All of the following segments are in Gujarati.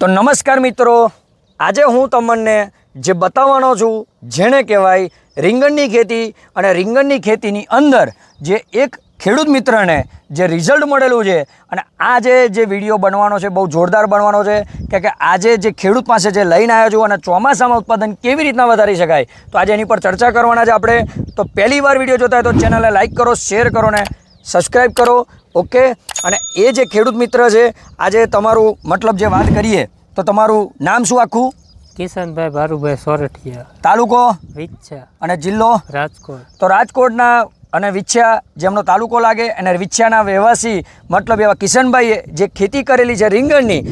તો નમસ્કાર મિત્રો. આજે હું તમને જે બતાવવાનો છું, જેને કહેવાય રીંગણની ખેતી અને રીંગણની ખેતીની અંદર જે એક ખેડૂત મિત્રને જે રિઝલ્ટ મળેલું છે અને આજે જે વીડિયો બનવાનો છે, બહુ જોરદાર બનવાનો છે, કે કે આજે જે ખેડૂત પાસે જે લઈને આવ્યો છું અને ચોમાસામાં ઉત્પાદન કેવી રીતના વધારી શકાય, તો આજે એની પર ચર્ચા કરવાના છે આપણે. તો પહેલી વાર વીડિયો જોતા હોય તો ચેનલને લાઇક કરો શેર કરો ને સબસ્ક્રાઈબ કરો. ઓકે? અને એ જે ખેડૂત મિત્ર છે આજે તમારું મતલબ જે વાત કરીએ તો તમારું નામ શું આખું? કિશનભાઈ ભારુભાઈ સોરઠિયા. તાલુકો? વિચ્છા. અને જિલ્લો? રાજકોટ. તો રાજકોટના અને વિચ્છા જેમનો તાલુકો લાગે અને વિચ્છાના રહેવાસી મતલબ એવા કિશનભાઈએ જે ખેતી કરેલી છે રીંગણની.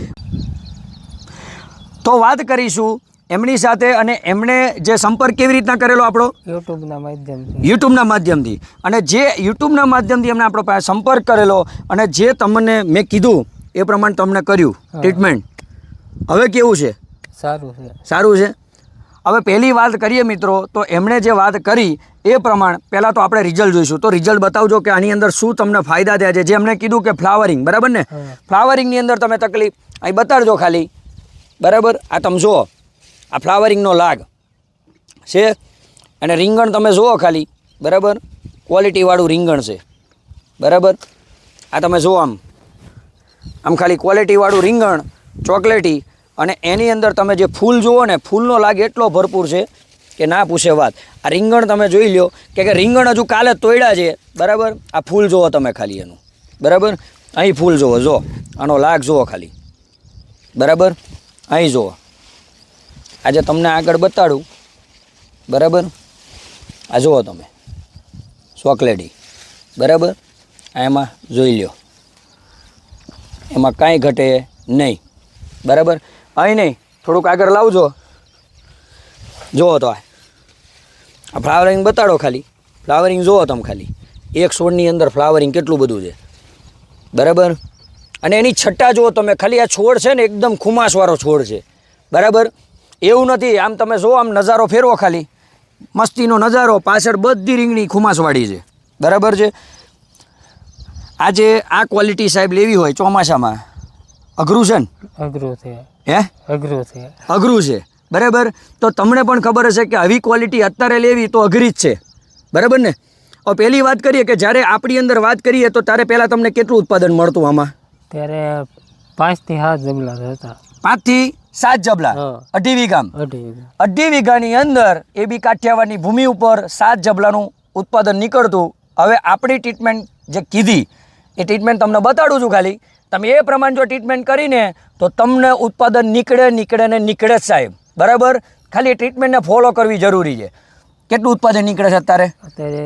તો વાત કરીશું એમની સાથે અને એમણે જે સંપર્ક કેવી રીતના કરેલો આપણો? યુટ્યુબના માધ્યમથી. યુટ્યુબના માધ્યમથી. અને જે યુટ્યુબના માધ્યમથી એમને આપણો પાસે સંપર્ક કરેલો અને જે તમને મેં કીધું એ પ્રમાણે તમને કર્યું ટ્રીટમેન્ટ. હવે કેવું છે? સારું છે. સારું છે? હવે પહેલી વાત કરીએ મિત્રો તો એમણે જે વાત કરી એ પ્રમાણે પહેલાં તો આપણે રિઝલ્ટ જોઈશું. તો રિઝલ્ટ બતાવજો કે આની અંદર શું તમને ફાયદા થયા છે. જે એમણે કીધું કે ફ્લાવરિંગ બરાબર ને? ફ્લાવરિંગની અંદર તમે તકલીફ અહીં બતાડજો ખાલી. બરાબર? આ તમે જુઓ. આ ફ્લાવરિંગનો લાગ. છે? અને રીંગણ તમે જુઓ ખાલી. બરાબર? ક્વોલિટીવાળું રીંગણ છે. બરાબર? આ તમે જુઓ આમ. આમ ખાલી ક્વોલિટીવાળું રીંગણ ચોકલેટી અને એની અંદર તમે જે ફૂલ જુઓ ને, ફૂલનો લાગ એટલો ભરપૂર છે કે ના પૂછે વાત. આ રીંગણ તમે જોઈ લો કે રીંગણ હજુ કાલે તોડ્યા છે. બરાબર? આ ફૂલ જુઓ તમે ખાલી એનું. બરાબર? અહીં ફૂલ જુઓ જો આનો લાગ જુઓ ખાલી. બરાબર? અહીં જુઓ. આજે તમને આગળ બતાડું. બરાબર? આ જુઓ તમે. ચોકલેટી. બરાબર? આ એમાં જોઈ લ્યો. એમાં કાંઈ ઘટે નહીં. બરાબર? અહીં નહીં. થોડુંક આગળ લાવજો. જુઓ તો આ. ફ્લાવરિંગ બતાડો ખાલી. ફ્લાવરિંગ જુઓ તમે ખાલી. એક છોડની અંદર ફ્લાવરિંગ કેટલું બધું છે. બરાબર? અને એની છટ્ટા જુઓ તમે. ખાલી આ છોડ છે ને, એકદમ ખુમાસવાળો છોડ છે. બરાબર? એવું નથી આમ તમે જુઓ આમ નજારો ફેરવો ખાલી. મસ્તીનો નજારો પાછળ બધી રીંગણી ખુમાસવાળી છે. બરાબર છે? આજે આ ક્વોલિટી સાહેબ લેવી હોય ચોમાસામાં. અઘરું છે ને? અઘરું છે. હે? અઘરું છે. અઘરું છે. બરાબર? તો તમને પણ ખબર હશે કે આવી ક્વોલિટી અત્યારે લેવી તો અઘરી જ છે. બરાબર ને? હવે પહેલી વાત કરીએ કે જ્યારે આપણી અંદર વાત કરીએ તો ત્યારે પહેલાં તમને કેટલું ઉત્પાદન મળતું આમાં? ત્યારે પાંચથી સાત જમલા હતા. પાંચથી સાત જબલા. અઢી વીઘામ અઢી વીઘા. અઢી વીઘાની અંદર એ બી કાઠિયાવાડની ભૂમિ ઉપર સાત જબલાનું ઉત્પાદન નીકળતું. હવે આપણી ટ્રીટમેન્ટ જે કીધી એ ટ્રીટમેન્ટ તમને બતાડું છું ખાલી. તમે એ પ્રમાણે જો ટ્રીટમેન્ટ કરીને તો તમને ઉત્પાદન નીકળે નીકળે ને નીકળે જ સાહેબ. બરાબર? ખાલી એ ટ્રીટમેન્ટને ફોલો કરવી જરૂરી છે. કેટલું ઉત્પાદન નીકળે છે અત્યારે? અત્યારે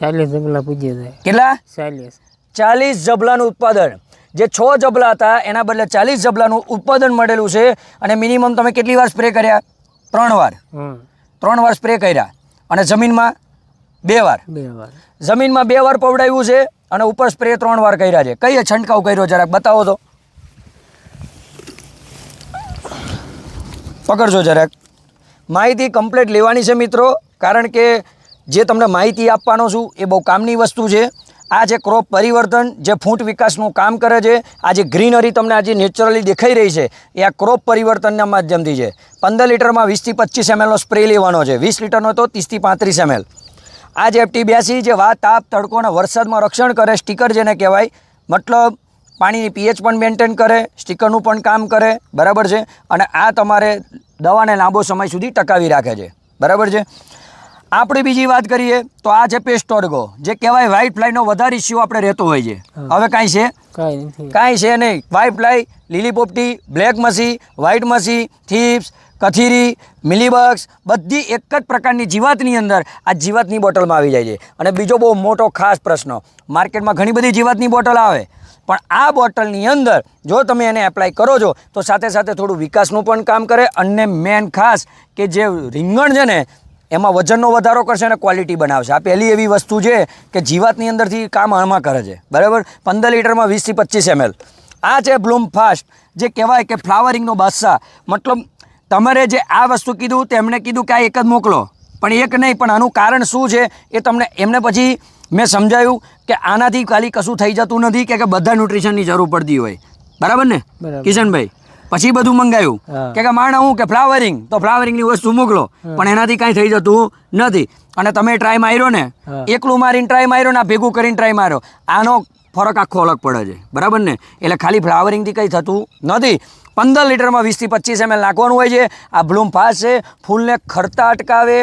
ચાલીસ જબલા પૂજ્યા જાય કેટલા? ચાલીસ. ચાલીસ જબલાનું ઉત્પાદન. જે છ જબલા હતા એના બદલે ચાલીસ જબલાનું ઉત્પાદન મળેલું છે અને મિનિમમ તમે કેટલી વાર સ્પ્રે કર્યા? ત્રણ વાર. ત્રણ વાર સ્પ્રે કર્યા. અને જમીનમાં બે વાર. બે વાર. જમીનમાં બે વાર પવડાવ્યું છે અને ઉપર સ્પ્રે ત્રણ વાર કર્યા છે. કઈ છંટકાવ કર્યો જરાક બતાવો તો. પકડજો જરાક. માહિતી કમ્પ્લીટ લેવાની છે મિત્રો કારણ કે જે તમને માહિતી આપવાનો છું એ બહુ કામની વસ્તુ છે. આ જે ક્રોપ પરિવર્તન, જે ફૂટ વિકાસનું કામ કરે છે, આ જે ગ્રીનરી તમને આજે નેચરલી દેખાઈ રહી છે, એ આ ક્રોપ પરિવર્તનના માધ્યમથી છે. પંદર લીટરમાં વીસથી પચીસ એમએલનો સ્પ્રે લેવાનો છે. વીસ લીટરનો તો ત્રીસથી પાંત્રીસ એમએલ આ જે એફટી બ્યાસી જે વા તાપ, તડકો અને વરસાદમાં રક્ષણ કરે સ્ટીકર જેને કહેવાય, મતલબ પાણીની પીએચ પણ મેન્ટેન કરે સ્ટીકરનું પણ કામ કરે, બરાબર છે? અને આ તમારે દવાને લાંબો સમય સુધી ટકાવી રાખે છે. બરાબર છે? આપણે બીજી વાત કરીએ તો આ છે પેસ્ટોર્ગો જે કહેવાય વ્હાઇટ ફ્લાયનો વધારે ઇસ્યુ આપણે રહેતો હોય છે. હવે કાંઈ છે? કાંઈ છે નહીં. વ્હાઇટ ફ્લાય લીલી પોપટી બ્લેક મસી વ્હાઇટ મસી થીપ્સ કથીરી મિલીબક્સ બધી એક જ પ્રકારની જીવાતની અંદર આ જીવાતની બોટલમાં આવી જાય છે. અને બીજો બહુ મોટો ખાસ પ્રશ્ન માર્કેટમાં ઘણી બધી જીવાતની બોટલ આવે પણ આ બોટલની અંદર જો તમે એને એપ્લાય કરો છો તો સાથે સાથે થોડું વિકાસનું પણ કામ કરે. અને મેન ખાસ કે જે રીંગણ છે ને એમાં વજનનો વધારો કરશે અને ક્વોલિટી બનાવશે. આ પહેલી એવી વસ્તુ છે કે જીવાતની અંદરથી કામ આમાં કરે છે. બરાબર? પંદર લીટરમાં વીસથી પચીસ એમએલ. આ છે બ્લૂમ ફાસ્ટ જે કહેવાય કે ફ્લાવરિંગનો બાદશાહ. મતલબ તમારે જે આ વસ્તુ કીધું તેમણે કીધું કે આ એક જ મોકલો. પણ એક નહીં પણ આનું કારણ શું છે એ તમને એમને પછી મેં સમજાયું કે આનાથી ખાલી કશું થઈ જતું નથી કે કે બધા ન્યુટ્રિશનની જરૂર પડતી હોય. બરાબર ને? કિશનભાઈ? પછી બધું મંગાવ્યું કે કે માણ હું કે ફ્લાવરિંગ તો ફ્લાવરિંગની વસ્તુ મોકલો. પણ એનાથી કાંઈ થઈ જતું નથી. અને તમે ટ્રાય માર્યો ને એકલું મારીને ટ્રાય માર્યો ને ભેગું કરીને ટ્રાય માર્યો આનો ફરક આખો અલગ પડે છે. બરાબર ને? એટલે ખાલી ફ્લાવરિંગથી કંઈ થતું નથી. પંદર લીટરમાં વીસથી પચીસ એમએલ નાખવાનું હોય છે. આ બ્લૂમ ફાસ્ટ છે. ફૂલને ખરતા અટકાવે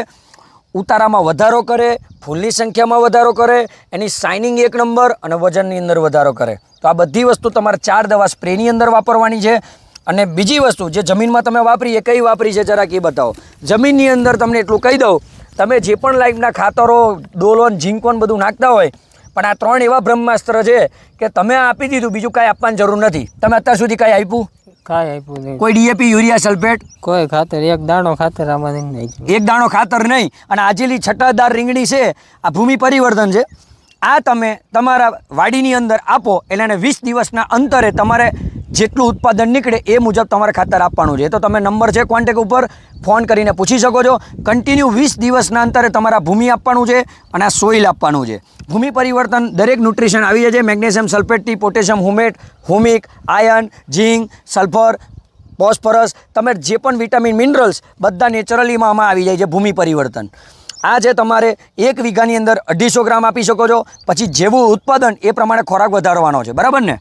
ઉતારામાં વધારો કરે ફૂલની સંખ્યામાં વધારો કરે એની શાઇનિંગ એક નંબર અને વજનની અંદર વધારો કરે. તો આ બધી વસ્તુ તમારે ચાર દવા સ્પ્રેની અંદર વાપરવાની છે. અને બીજી વસ્તુ જે જમીનમાં તમે વાપરી એ કઈ વાપરી છે? જરાક એ બતાવો. જમીનની અંદર તમને એટલું કહી દઉં તમે જે પણ લાઈફના ખાતરો ડોલોન ઝીંકોન બધું નાખતા હોય પણ આ ત્રણ એવા બ્રહ્માસ્ત્ર છે કે તમે આપી દીધું બીજું કાંઈ આપવાની જરૂર નથી. તમે અત્યાર સુધી કાંઈ આપ્યું? કાંઈ આપ્યું નહીં. કોઈ ડીએપી યુરિયા સલ્ફેટ? કોઈ ખાતર એક દાણો ખાતર આમાં નહીં એક દાણો ખાતર નહીં અને આજેલી છટાદાર રીંગણી છે આ ભૂમિ પરિવર્તન છે. આ તમે તમારા વાડીની અંદર આપો એટલે એને વીસ દિવસના અંતરે તમારે જેટલું ઉત્પાદન નીકળે એ મુજબ તમારે ખાતર આપવાનું છે. તો તમે નંબર છે કોન્ટેક ઉપર ફોન કરીને પૂછી શકો છો. કન્ટિન્યુ વીસ દિવસના અંતરે તમારા ભૂમિ આપવાનું છે અને આ સોઇલ આપવાનું છે. ભૂમિ પરિવર્તન દરેક ન્યુટ્રિશન આવી જાય છે. Magnesium સલ્ફેટથી potassium humate, humic iron zinc, sulphur, phosphorus, તમે જે પણ વિટામિન, મિનરલ્સ બધા નેચરલીમાં આમાં આવી જાય છે ભૂમિ પરિવર્તન. આ જે તમારે એક વીઘાની અંદર અઢીસો ગ્રામ આપી શકો છો. પછી જેવું ઉત્પાદન એ પ્રમાણે ખોરાક વધારવાનો છે. બરાબર ને?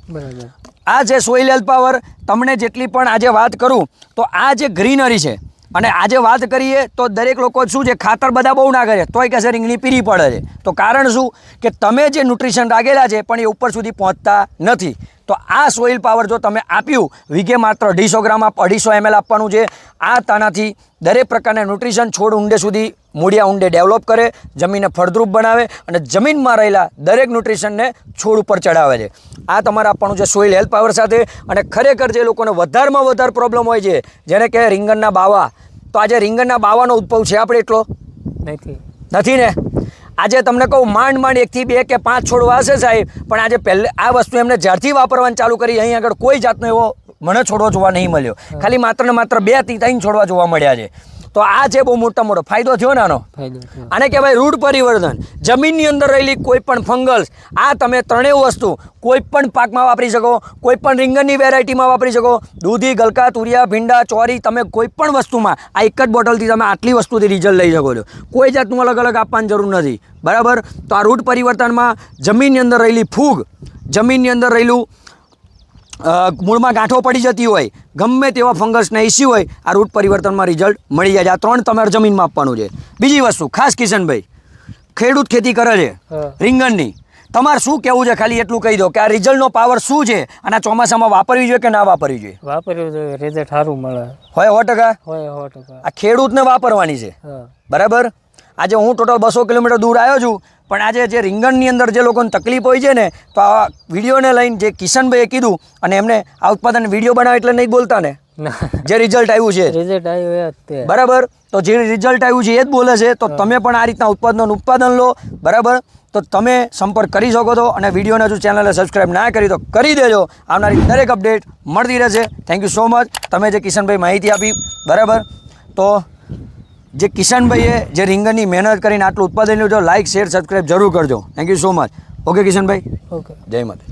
આ જે સોઇલ હેલ્થ પાવર તમને જેટલી પણ આજે વાત કરું, તો આ જે ગ્રીનરી છે, અને આજે વાત કરીએ તો દરેક લોકો શું છે, ખાતર બધા બહુ ના કરે, તોય કહેશે રીંગણી પીરી પડે છે. તો કારણ શું? કે તમે જે ન્યુટ્રિશન રાખેલા છે, પણ એ ઉપર સુધી પહોંચતા નથી. તો આ સોઇલ પાવર જો તમે આપ્યું, વીઘે માત્ર અઢીસો ગ્રામ, અઢીસો એમએલ આપવાનું છે. આ તાનાથી દરેક પ્રકારના ન્યુટ્રિશન છોડ ઊંડે સુધી મૂળિયા ઊંડે ડેવલપ કરે જમીનને ફળદ્રુપ બનાવે અને જમીનમાં રહેલા દરેક ન્યુટ્રિશનને છોડ ઉપર ચડાવે છે. આ તમારે આપવાનું છે સોઇલ હેલ્થ પાવર સાથે અને ખરેખર જે લોકોને વધારેમાં વધારે પ્રોબ્લેમ હોય છે જેને કહે રીંગણના બાવા તો આજે રીંગણના બાવાનો ઉદ્ભવ છે આપણે એટલો? નથી. નથી ને? આજે તમને કહું માંડ માંડ એકથી બે કે પાંચ છોડવા હશે સાહેબ પણ આજે પહેલે આ વસ્તુ એમને જ્યારથી વાપરવાનું ચાલુ કરી અહીં આગળ કોઈ જાતનો એવો મને છોડવા જોવા નહીં મળ્યો. ખાલી માત્ર ને માત્ર બેથી ત્રણ છોડવા જોવા મળ્યા છે. તો આ છે બહુ મોટા મોટો ફાયદો થયો ને આનો. આને કહેવાય રૂટ પરિવર્તન જમીનની અંદર રહેલી કોઈ પણ ફંગલ્સ આ તમે ત્રણેય વસ્તુ કોઈ પણ પાકમાં વાપરી શકો કોઈ પણ રીંગણની વેરાયટીમાં વાપરી શકો દૂધી ગલકા તુરિયા ભીંડા ચોરી તમે કોઈ પણ વસ્તુમાં આ એક જ બોટલથી તમે આટલી વસ્તુથી રિઝલ્ટ લઈ શકો છો. કોઈ જાતનું અલગ અલગ આપવાની જરૂર નથી. બરાબર? તો આ રૂટ પરિવર્તનમાં જમીનની અંદર રહેલી ફૂગ જમીનની અંદર રહેલું મૂળમાં ગાંઠો પડી જતી હોય ગમે તેવા ફંગસના ઇસ્યુ હોય આ રૂટ પરિવર્તનમાં રિઝલ્ટ મળી જાય આ ત્રણ તમારે જમીનમાં આપવાનું છે. બીજી વસ્તુ ખાસ કિશનભાઈ ખેડૂત ખેતી કરે છે રીંગણની. તમારે શું કહેવું છે? ખાલી એટલું કહી દો કે આ રિઝલ્ટનો પાવર શું છે અને આ ચોમાસામાં વાપરવી જોઈએ કે ના વાપરવી જોઈએ? વાપર્યું જોઈએ રિઝલ્ટ સારું મળે. હોય સો ટકા? હોય સો ટકા. આ ખેડૂતને વાપરવાની છે. બરાબર? આજે હું ટોટલ બસો કિલોમીટર દૂર આવ્યો છું. પણ આજે જે રીંગણની અંદર જે લોકોને તકલીફ હોય છે ને તો આ વિડીયોને લઈને જે કિશનભાઈએ કીધું અને એમને આ ઉત્પાદન વીડિયો બનાવે એટલે નહીં બોલતા ને? જે રિઝલ્ટ આવ્યું છે. રિઝલ્ટ આવ્યું બરાબર? તો જે રિઝલ્ટ આવ્યું છે એ જ બોલે છે. તો તમે પણ આ રીતના ઉત્પાદનનું ઉત્પાદન લો. બરાબર? તો તમે સંપર્ક કરી શકો છો અને વિડીયોને જો ચેનલને સબસ્ક્રાઈબ ના કરી તો કરી દેજો. આવનારી દરેક અપડેટ મળતી રહેશે. થેન્ક યુ સો મચ તમે જે કિશનભાઈ માહિતી આપી બરાબર? તો જે કિશનભાઈએ જે રીંગણની મહેનત કરીને આટલું ઉત્પાદન લીધું લાઇક શેર સબસ્ક્રાઇબ જરૂર કરજો. Thank you so much okay Kishanbhai? Okay જય માતા